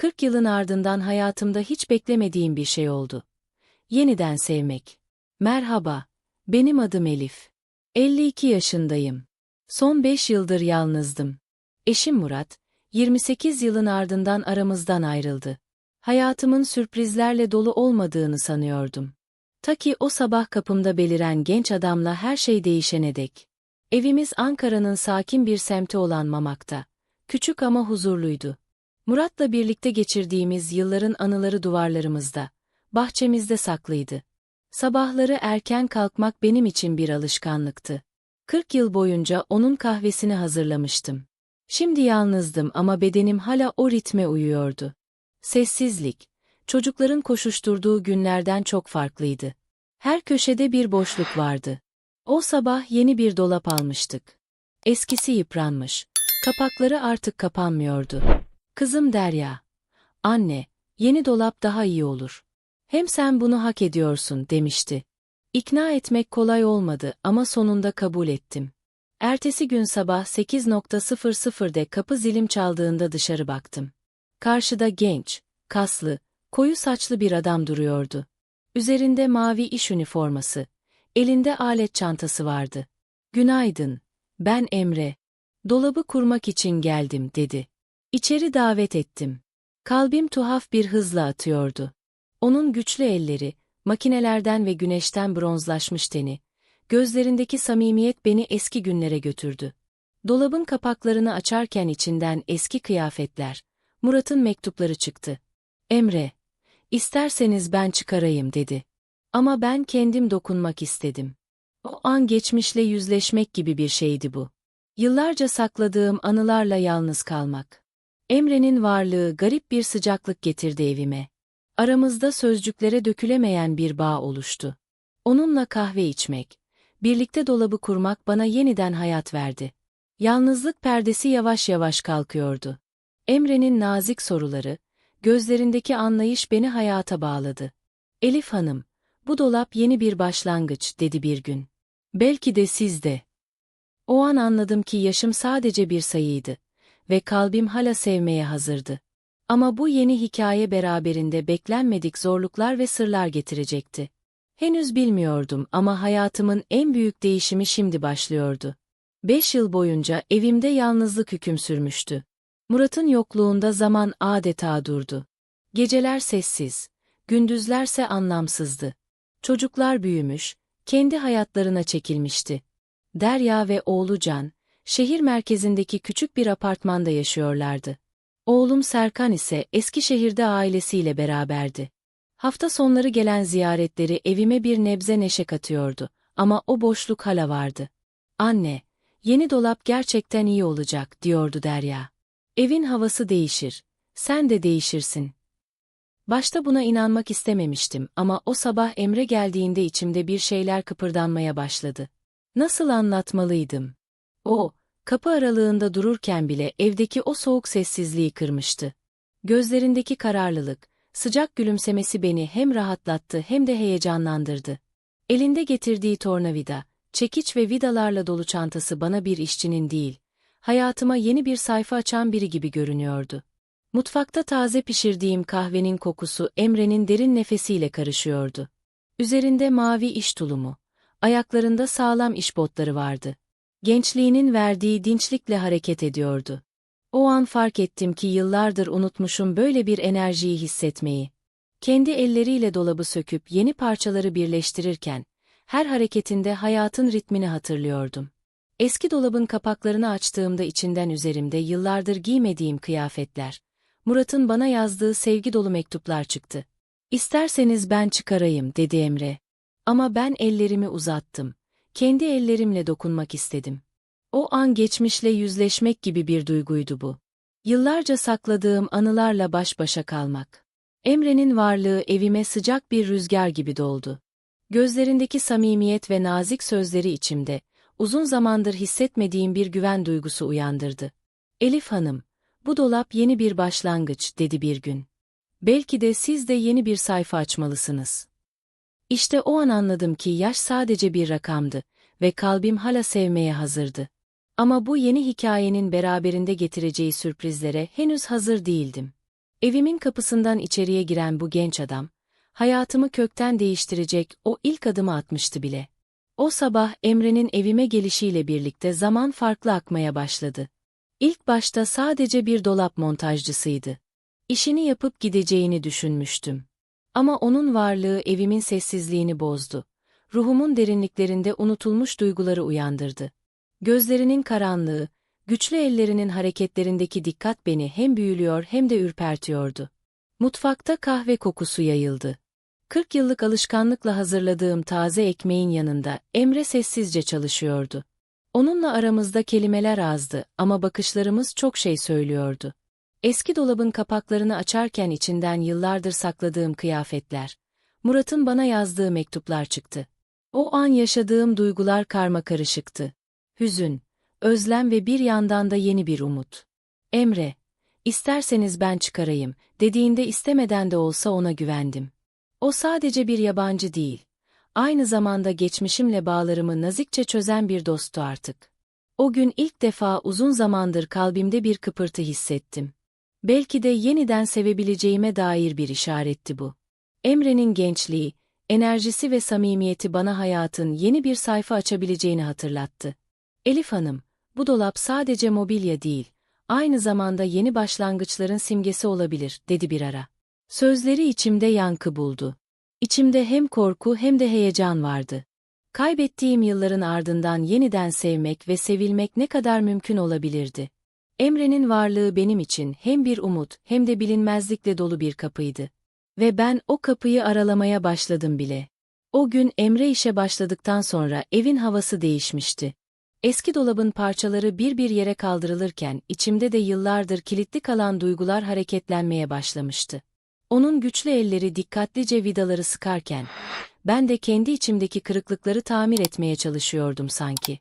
40 yılın ardından hayatımda hiç beklemediğim bir şey oldu. Yeniden sevmek. Merhaba, benim adım Elif. 52 yaşındayım. Son 5 yıldır yalnızdım. Eşim Murat, 28 yılın ardından aramızdan ayrıldı. Hayatımın sürprizlerle dolu olmadığını sanıyordum. Ta ki o sabah kapımda beliren genç adamla her şey değişene dek. Evimiz Ankara'nın sakin bir semti olan Mamak'ta. Küçük ama huzurluydu. Murat'la birlikte geçirdiğimiz yılların anıları duvarlarımızda, bahçemizde saklıydı. Sabahları erken kalkmak benim için bir alışkanlıktı. 40 yıl boyunca onun kahvesini hazırlamıştım. Şimdi yalnızdım ama bedenim hala o ritme uyuyordu. Sessizlik, çocukların koşuşturduğu günlerden çok farklıydı. Her köşede bir boşluk vardı. O sabah yeni bir dolap almıştık. Eskisi yıpranmış. Kapakları artık kapanmıyordu. Kızım Derya. Anne, yeni dolap daha iyi olur. Hem sen bunu hak ediyorsun demişti. İkna etmek kolay olmadı ama sonunda kabul ettim. Ertesi gün sabah 8.00'de kapı zilim çaldığında dışarı baktım. Karşıda genç, kaslı, koyu saçlı bir adam duruyordu. Üzerinde mavi iş üniforması, elinde alet çantası vardı. Günaydın, ben Emre. Dolabı kurmak için geldim dedi. İçeri davet ettim. Kalbim tuhaf bir hızla atıyordu. Onun güçlü elleri, makinelerden ve güneşten bronzlaşmış teni, gözlerindeki samimiyet beni eski günlere götürdü. Dolabın kapaklarını açarken içinden eski kıyafetler, Murat'ın mektupları çıktı. Emre, isterseniz ben çıkarayım dedi. Ama ben kendim dokunmak istedim. O an geçmişle yüzleşmek gibi bir şeydi bu. Yıllarca sakladığım anılarla yalnız kalmak. Emre'nin varlığı garip bir sıcaklık getirdi evime. Aramızda sözcüklere dökülemeyen bir bağ oluştu. Onunla kahve içmek, birlikte dolabı kurmak bana yeniden hayat verdi. Yalnızlık perdesi yavaş yavaş kalkıyordu. Emre'nin nazik soruları, gözlerindeki anlayış beni hayata bağladı. Elif Hanım, bu dolap yeni bir başlangıç, dedi bir gün. Belki de siz de. O an anladım ki yaşım sadece bir sayıydı ve kalbim hala sevmeye hazırdı. Ama bu yeni hikaye beraberinde beklenmedik zorluklar ve sırlar getirecekti. Henüz bilmiyordum ama hayatımın en büyük değişimi şimdi başlıyordu. Beş yıl boyunca evimde yalnızlık hüküm sürmüştü. Murat'ın yokluğunda zaman adeta durdu. Geceler sessiz, gündüzlerse anlamsızdı. Çocuklar büyümüş, kendi hayatlarına çekilmişti. Derya ve oğlu Can, şehir merkezindeki küçük bir apartmanda yaşıyorlardı. Oğlum Serkan ise Eskişehir'de ailesiyle beraberdi. Hafta sonları gelen ziyaretleri evime bir nebze neşe katıyordu ama o boşluk hala vardı. Anne, yeni dolap gerçekten iyi olacak, diyordu Derya. Evin havası değişir, sen de değişirsin. Başta buna inanmak istememiştim ama o sabah Emre geldiğinde içimde bir şeyler kıpırdanmaya başladı. Nasıl anlatmalıydım? O, kapı aralığında dururken bile evdeki o soğuk sessizliği kırmıştı. Gözlerindeki kararlılık, sıcak gülümsemesi beni hem rahatlattı hem de heyecanlandırdı. Elinde getirdiği tornavida, çekiç ve vidalarla dolu çantası bana bir işçinin değil, hayatıma yeni bir sayfa açan biri gibi görünüyordu. Mutfakta taze pişirdiğim kahvenin kokusu Emre'nin derin nefesiyle karışıyordu. Üzerinde mavi iş tulumu, ayaklarında sağlam iş botları vardı. Gençliğinin verdiği dinçlikle hareket ediyordu. O an fark ettim ki yıllardır unutmuşum böyle bir enerjiyi hissetmeyi. Kendi elleriyle dolabı söküp yeni parçaları birleştirirken, her hareketinde hayatın ritmini hatırlıyordum. Eski dolabın kapaklarını açtığımda içinden üzerimde yıllardır giymediğim kıyafetler, Murat'ın bana yazdığı sevgi dolu mektuplar çıktı. İsterseniz ben çıkarayım, dedi Emre. Ama ben ellerimi uzattım. Kendi ellerimle dokunmak istedim. O an geçmişle yüzleşmek gibi bir duyguydu bu. Yıllarca sakladığım anılarla baş başa kalmak. Emre'nin varlığı evime sıcak bir rüzgar gibi doldu. Gözlerindeki samimiyet ve nazik sözleri içimde, uzun zamandır hissetmediğim bir güven duygusu uyandırdı. Elif Hanım, bu dolap yeni bir başlangıç, dedi bir gün. Belki de siz de yeni bir sayfa açmalısınız. İşte o an anladım ki yaş sadece bir rakamdı ve kalbim hala sevmeye hazırdı. Ama bu yeni hikayenin beraberinde getireceği sürprizlere henüz hazır değildim. Evimin kapısından içeriye giren bu genç adam, hayatımı kökten değiştirecek o ilk adımı atmıştı bile. O sabah Emre'nin evime gelişiyle birlikte zaman farklı akmaya başladı. İlk başta sadece bir dolap montajcısıydı. İşini yapıp gideceğini düşünmüştüm. Ama onun varlığı evimin sessizliğini bozdu. Ruhumun derinliklerinde unutulmuş duyguları uyandırdı. Gözlerinin karanlığı, güçlü ellerinin hareketlerindeki dikkat beni hem büyülüyor hem de ürpertiyordu. Mutfakta kahve kokusu yayıldı. Kırk yıllık alışkanlıkla hazırladığım taze ekmeğin yanında Emre sessizce çalışıyordu. Onunla aramızda kelimeler azdı ama bakışlarımız çok şey söylüyordu. Eski dolabın kapaklarını açarken içinden yıllardır sakladığım kıyafetler, Murat'ın bana yazdığı mektuplar çıktı. O an yaşadığım duygular karma karışıktı. Hüzün, özlem ve bir yandan da yeni bir umut. Emre, isterseniz ben çıkarayım, dediğinde istemeden de olsa ona güvendim. O sadece bir yabancı değil, aynı zamanda geçmişimle bağlarımı nazikçe çözen bir dosttu artık. O gün ilk defa uzun zamandır kalbimde bir kıpırtı hissettim. Belki de yeniden sevebileceğime dair bir işaretti bu. Emre'nin gençliği, enerjisi ve samimiyeti bana hayatın yeni bir sayfa açabileceğini hatırlattı. Elif Hanım, bu dolap sadece mobilya değil, aynı zamanda yeni başlangıçların simgesi olabilir, dedi bir ara. Sözleri içimde yankı buldu. İçimde hem korku hem de heyecan vardı. Kaybettiğim yılların ardından yeniden sevmek ve sevilmek ne kadar mümkün olabilirdi. Emre'nin varlığı benim için hem bir umut hem de bilinmezlikle dolu bir kapıydı. Ve ben o kapıyı aralamaya başladım bile. O gün Emre işe başladıktan sonra evin havası değişmişti. Eski dolabın parçaları bir bir yere kaldırılırken içimde de yıllardır kilitli kalan duygular hareketlenmeye başlamıştı. Onun güçlü elleri dikkatlice vidaları sıkarken, ben de kendi içimdeki kırıklıkları tamir etmeye çalışıyordum sanki.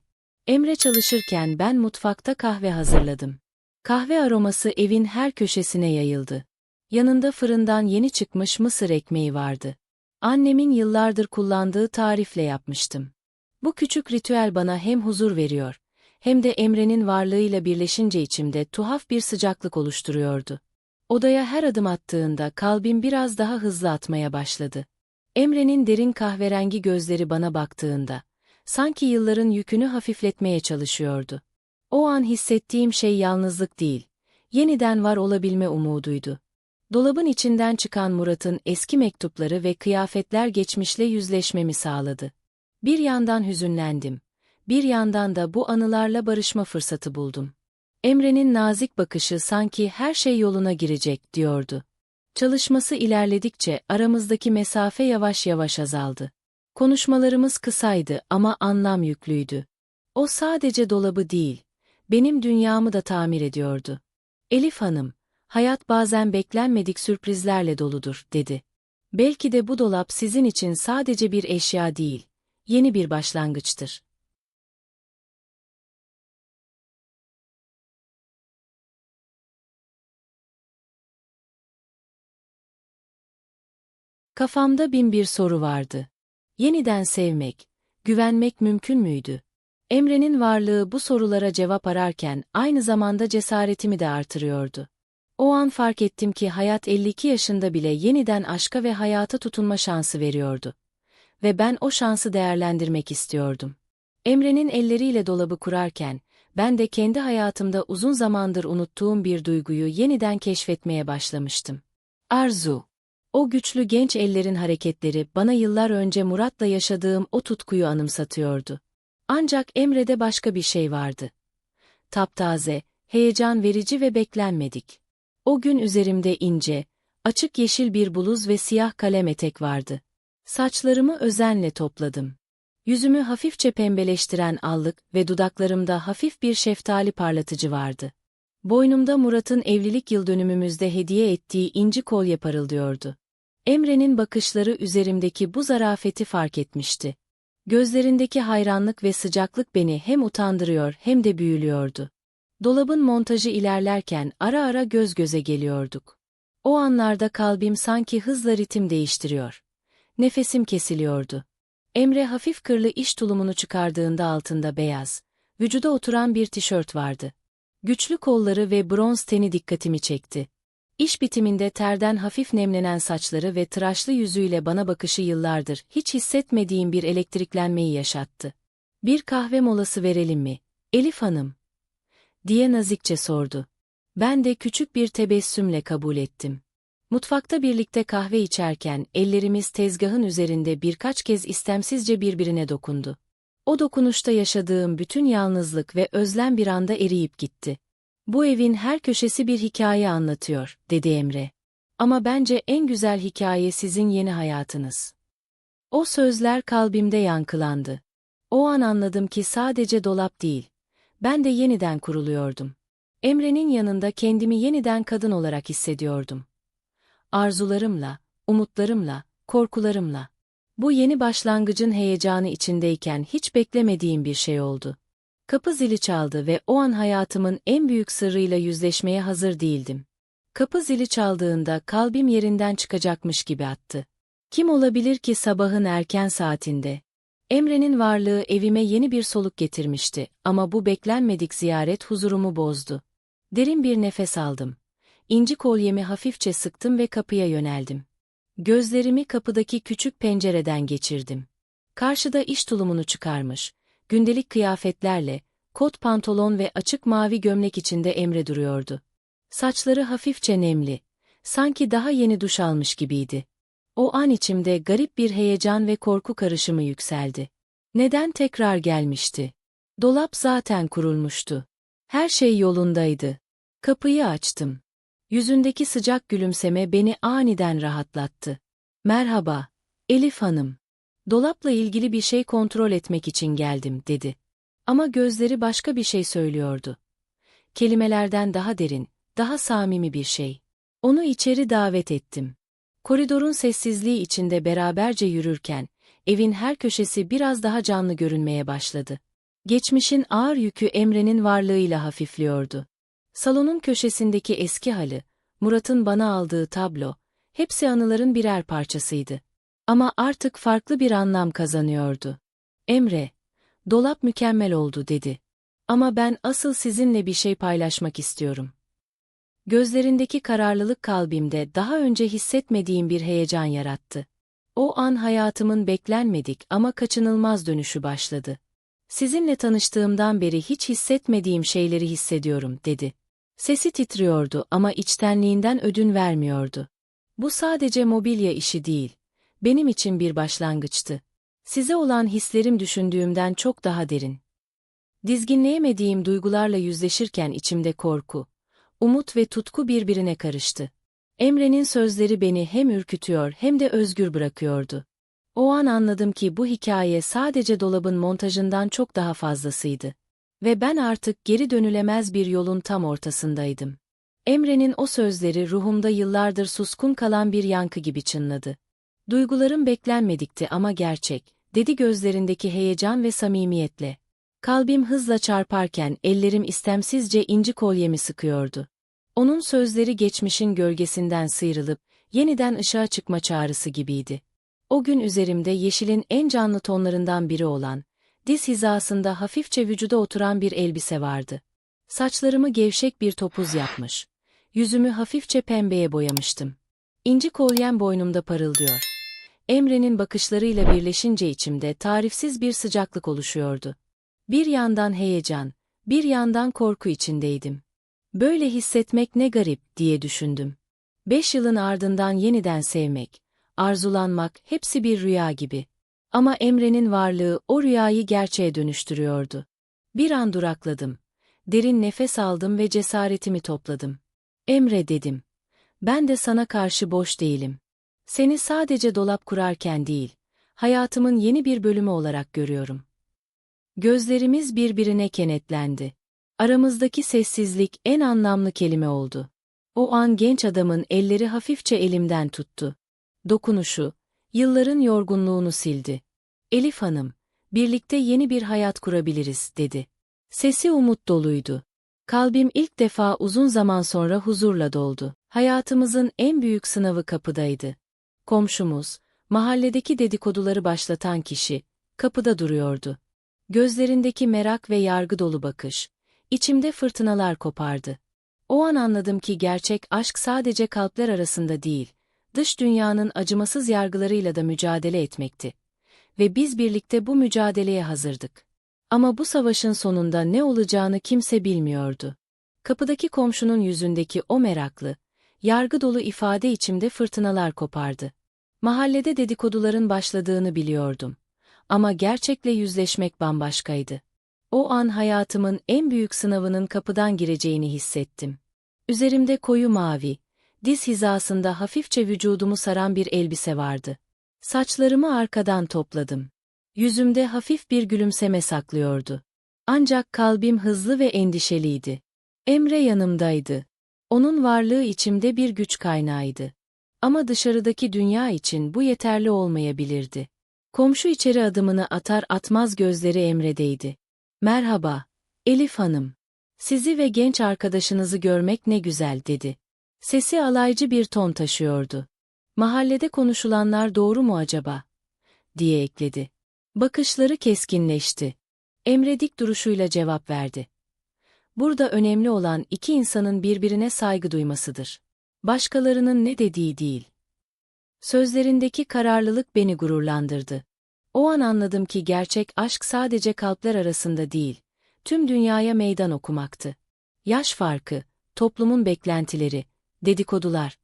Emre çalışırken ben mutfakta kahve hazırladım. Kahve aroması evin her köşesine yayıldı. Yanında fırından yeni çıkmış mısır ekmeği vardı. Annemin yıllardır kullandığı tarifle yapmıştım. Bu küçük ritüel bana hem huzur veriyor, hem de Emre'nin varlığıyla birleşince içimde tuhaf bir sıcaklık oluşturuyordu. Odaya her adım attığında kalbim biraz daha hızlı atmaya başladı. Emre'nin derin kahverengi gözleri bana baktığında, sanki yılların yükünü hafifletmeye çalışıyordu. O an hissettiğim şey yalnızlık değil, yeniden var olabilme umuduydu. Dolabın içinden çıkan Murat'ın eski mektupları ve kıyafetler geçmişle yüzleşmemi sağladı. Bir yandan hüzünlendim, bir yandan da bu anılarla barışma fırsatı buldum. Emre'nin nazik bakışı sanki her şey yoluna girecek, diyordu. Çalışması ilerledikçe aramızdaki mesafe yavaş yavaş azaldı. Konuşmalarımız kısaydı ama anlam yüklüydü. O sadece dolabı değil, benim dünyamı da tamir ediyordu. Elif Hanım, hayat bazen beklenmedik sürprizlerle doludur, dedi. Belki de bu dolap sizin için sadece bir eşya değil, yeni bir başlangıçtır. Kafamda bin bir soru vardı. Yeniden sevmek, güvenmek mümkün müydü? Emre'nin varlığı bu sorulara cevap ararken aynı zamanda cesaretimi de artırıyordu. O an fark ettim ki hayat 52 yaşında bile yeniden aşka ve hayata tutunma şansı veriyordu. Ve ben o şansı değerlendirmek istiyordum. Emre'nin elleriyle dolabı kurarken, ben de kendi hayatımda uzun zamandır unuttuğum bir duyguyu yeniden keşfetmeye başlamıştım. Arzu. O güçlü genç ellerin hareketleri bana yıllar önce Murat'la yaşadığım o tutkuyu anımsatıyordu. Ancak Emre'de başka bir şey vardı. Taptaze, heyecan verici ve beklenmedik. O gün üzerimde ince, açık yeşil bir bluz ve siyah kalem etek vardı. Saçlarımı özenle topladım. Yüzümü hafifçe pembeleştiren allık ve dudaklarımda hafif bir şeftali parlatıcı vardı. Boynumda Murat'ın evlilik yıl dönümümüzde hediye ettiği inci kolye parıldıyordu. Emre'nin bakışları üzerimdeki bu zarafeti fark etmişti. Gözlerindeki hayranlık ve sıcaklık beni hem utandırıyor hem de büyülüyordu. Dolabın montajı ilerlerken ara ara göz göze geliyorduk. O anlarda kalbim sanki hızla ritim değiştiriyor. Nefesim kesiliyordu. Emre hafif kırlı iş tulumunu çıkardığında altında beyaz, vücuda oturan bir tişört vardı. Güçlü kolları ve bronz teni dikkatimi çekti. İş bitiminde terden hafif nemlenen saçları ve tıraşlı yüzüyle bana bakışı yıllardır hiç hissetmediğim bir elektriklenmeyi yaşattı. Bir kahve molası verelim mi, Elif Hanım? diye nazikçe sordu. Ben de küçük bir tebessümle kabul ettim. Mutfakta birlikte kahve içerken ellerimiz tezgahın üzerinde birkaç kez istemsizce birbirine dokundu. O dokunuşta yaşadığım bütün yalnızlık ve özlem bir anda eriyip gitti. Bu evin her köşesi bir hikaye anlatıyor, dedi Emre. Ama bence en güzel hikaye sizin yeni hayatınız. O sözler kalbimde yankılandı. O an anladım ki sadece dolap değil, ben de yeniden kuruluyordum. Emre'nin yanında kendimi yeniden kadın olarak hissediyordum. Arzularımla, umutlarımla, korkularımla. Bu yeni başlangıcın heyecanı içindeyken hiç beklemediğim bir şey oldu. Kapı zili çaldı ve o an hayatımın en büyük sırrıyla yüzleşmeye hazır değildim. Kapı zili çaldığında kalbim yerinden çıkacakmış gibi attı. Kim olabilir ki sabahın erken saatinde? Emre'nin varlığı evime yeni bir soluk getirmişti ama bu beklenmedik ziyaret huzurumu bozdu. Derin bir nefes aldım. İnci kolyemi hafifçe sıktım ve kapıya yöneldim. Gözlerimi kapıdaki küçük pencereden geçirdim. Karşıda iş tulumunu çıkarmış, gündelik kıyafetlerle, kot pantolon ve açık mavi gömlek içinde Emre duruyordu. Saçları hafifçe nemli, sanki daha yeni duş almış gibiydi. O an içimde garip bir heyecan ve korku karışımı yükseldi. Neden tekrar gelmişti? Dolap zaten kurulmuştu. Her şey yolundaydı. Kapıyı açtım. Yüzündeki sıcak gülümseme beni aniden rahatlattı. Merhaba, Elif Hanım. Dolapla ilgili bir şey kontrol etmek için geldim, dedi. Ama gözleri başka bir şey söylüyordu. Kelimelerden daha derin, daha samimi bir şey. Onu içeri davet ettim. Koridorun sessizliği içinde beraberce yürürken, evin her köşesi biraz daha canlı görünmeye başladı. Geçmişin ağır yükü Emre'nin varlığıyla hafifliyordu. Salonun köşesindeki eski halı, Murat'ın bana aldığı tablo, hepsi anıların birer parçasıydı. Ama artık farklı bir anlam kazanıyordu. Emre, dolap mükemmel oldu dedi. Ama ben asıl sizinle bir şey paylaşmak istiyorum. Gözlerindeki kararlılık kalbimde daha önce hissetmediğim bir heyecan yarattı. O an hayatımın beklenmedik ama kaçınılmaz dönüşü başladı. Sizinle tanıştığımdan beri hiç hissetmediğim şeyleri hissediyorum, dedi. Sesi titriyordu ama içtenliğinden ödün vermiyordu. Bu sadece mobilya işi değil. Benim için bir başlangıçtı. Size olan hislerim düşündüğümden çok daha derin. Dizginleyemediğim duygularla yüzleşirken içimde korku, umut ve tutku birbirine karıştı. Emre'nin sözleri beni hem ürkütüyor hem de özgür bırakıyordu. O an anladım ki bu hikaye sadece dolabın montajından çok daha fazlasıydı. Ve ben artık geri dönülemez bir yolun tam ortasındaydım. Emre'nin o sözleri ruhumda yıllardır suskun kalan bir yankı gibi çınladı. Duygularım beklenmedikti ama gerçek, dedi gözlerindeki heyecan ve samimiyetle. Kalbim hızla çarparken ellerim istemsizce inci kolyemi sıkıyordu. Onun sözleri geçmişin gölgesinden sıyrılıp, yeniden ışığa çıkma çağrısı gibiydi. O gün üzerimde yeşilin en canlı tonlarından biri olan, diz hizasında hafifçe vücuda oturan bir elbise vardı. Saçlarımı gevşek bir topuz yapmış. Yüzümü hafifçe pembeye boyamıştım. İnci kolyem boynumda parıldıyor. Emre'nin bakışlarıyla birleşince içimde tarifsiz bir sıcaklık oluşuyordu. Bir yandan heyecan, bir yandan korku içindeydim. Böyle hissetmek ne garip diye düşündüm. Beş yılın ardından yeniden sevmek, arzulanmak hepsi bir rüya gibi. Ama Emre'nin varlığı o rüyayı gerçeğe dönüştürüyordu. Bir an durakladım. Derin nefes aldım ve cesaretimi topladım. Emre dedim. Ben de sana karşı boş değilim. Seni sadece dolap kurarken değil, hayatımın yeni bir bölümü olarak görüyorum. Gözlerimiz birbirine kenetlendi. Aramızdaki sessizlik en anlamlı kelime oldu. O an genç adamın elleri hafifçe elimden tuttu. Dokunuşu, yılların yorgunluğunu sildi. Elif Hanım, birlikte yeni bir hayat kurabiliriz, dedi. Sesi umut doluydu. Kalbim ilk defa uzun zaman sonra huzurla doldu. Hayatımızın en büyük sınavı kapıdaydı. Komşumuz, mahalledeki dedikoduları başlatan kişi, kapıda duruyordu. Gözlerindeki merak ve yargı dolu bakış, içimde fırtınalar kopardı. O an anladım ki gerçek aşk sadece kalpler arasında değil, dış dünyanın acımasız yargılarıyla da mücadele etmekti. Ve biz birlikte bu mücadeleye hazırdık. Ama bu savaşın sonunda ne olacağını kimse bilmiyordu. Kapıdaki komşunun yüzündeki o meraklı, yargı dolu ifade içimde fırtınalar kopardı. Mahallede dedikoduların başladığını biliyordum. Ama gerçekle yüzleşmek bambaşkaydı. O an hayatımın en büyük sınavının kapıdan gireceğini hissettim. Üzerimde koyu mavi, diz hizasında hafifçe vücudumu saran bir elbise vardı. Saçlarımı arkadan topladım. Yüzümde hafif bir gülümseme saklıyordu. Ancak kalbim hızlı ve endişeliydi. Emre yanımdaydı. Onun varlığı içimde bir güç kaynağıydı. Ama dışarıdaki dünya için bu yeterli olmayabilirdi. Komşu içeri adımını atar atmaz gözleri Emre'deydi. Merhaba, Elif Hanım. Sizi ve genç arkadaşınızı görmek ne güzel dedi. Sesi alaycı bir ton taşıyordu. Mahallede konuşulanlar doğru mu acaba? diye ekledi. Bakışları keskinleşti. Emre dik duruşuyla cevap verdi. Burada önemli olan iki insanın birbirine saygı duymasıdır. Başkalarının ne dediği değil. Sözlerindeki kararlılık beni gururlandırdı. O an anladım ki gerçek aşk sadece kalpler arasında değil, tüm dünyaya meydan okumaktı. Yaş farkı, toplumun beklentileri, dedikodular,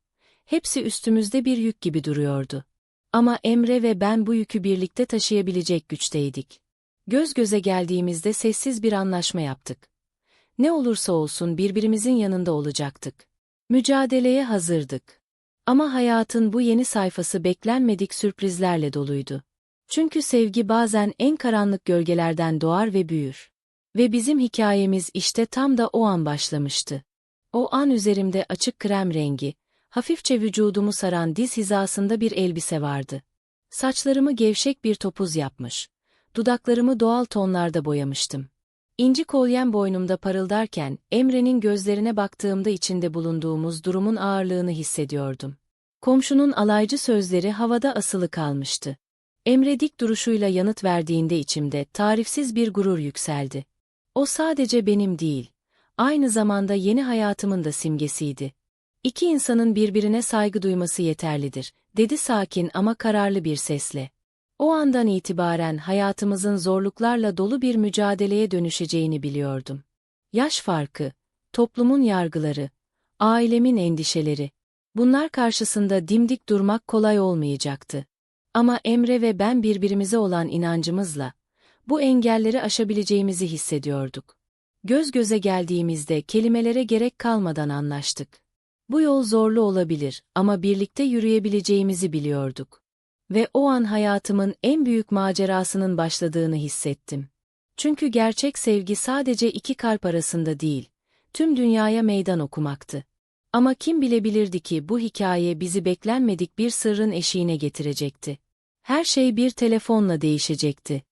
hepsi üstümüzde bir yük gibi duruyordu. Ama Emre ve ben bu yükü birlikte taşıyabilecek güçteydik. Göz göze geldiğimizde sessiz bir anlaşma yaptık. Ne olursa olsun birbirimizin yanında olacaktık. Mücadeleye hazırdık. Ama hayatın bu yeni sayfası beklenmedik sürprizlerle doluydu. Çünkü sevgi bazen en karanlık gölgelerden doğar ve büyür. Ve bizim hikayemiz işte tam da o an başlamıştı. O an üzerimde açık krem rengi, hafifçe vücudumu saran diz hizasında bir elbise vardı. Saçlarımı gevşek bir topuz yapmış. Dudaklarımı doğal tonlarda boyamıştım. İnci kolyem boynumda parıldarken, Emre'nin gözlerine baktığımda içinde bulunduğumuz durumun ağırlığını hissediyordum. Komşunun alaycı sözleri havada asılı kalmıştı. Emre dik duruşuyla yanıt verdiğinde içimde tarifsiz bir gurur yükseldi. O sadece benim değil, aynı zamanda yeni hayatımın da simgesiydi. İki insanın birbirine saygı duyması yeterlidir, dedi sakin ama kararlı bir sesle. O andan itibaren hayatımızın zorluklarla dolu bir mücadeleye dönüşeceğini biliyordum. Yaş farkı, toplumun yargıları, ailemin endişeleri, bunlar karşısında dimdik durmak kolay olmayacaktı. Ama Emre ve ben birbirimize olan inancımızla, bu engelleri aşabileceğimizi hissediyorduk. Göz göze geldiğimizde kelimelere gerek kalmadan anlaştık. Bu yol zorlu olabilir ama birlikte yürüyebileceğimizi biliyorduk. Ve o an hayatımın en büyük macerasının başladığını hissettim. Çünkü gerçek sevgi sadece iki kalp arasında değil, tüm dünyaya meydan okumaktı. Ama kim bilebilirdi ki bu hikaye bizi beklenmedik bir sırrın eşiğine getirecekti. Her şey bir telefonla değişecekti.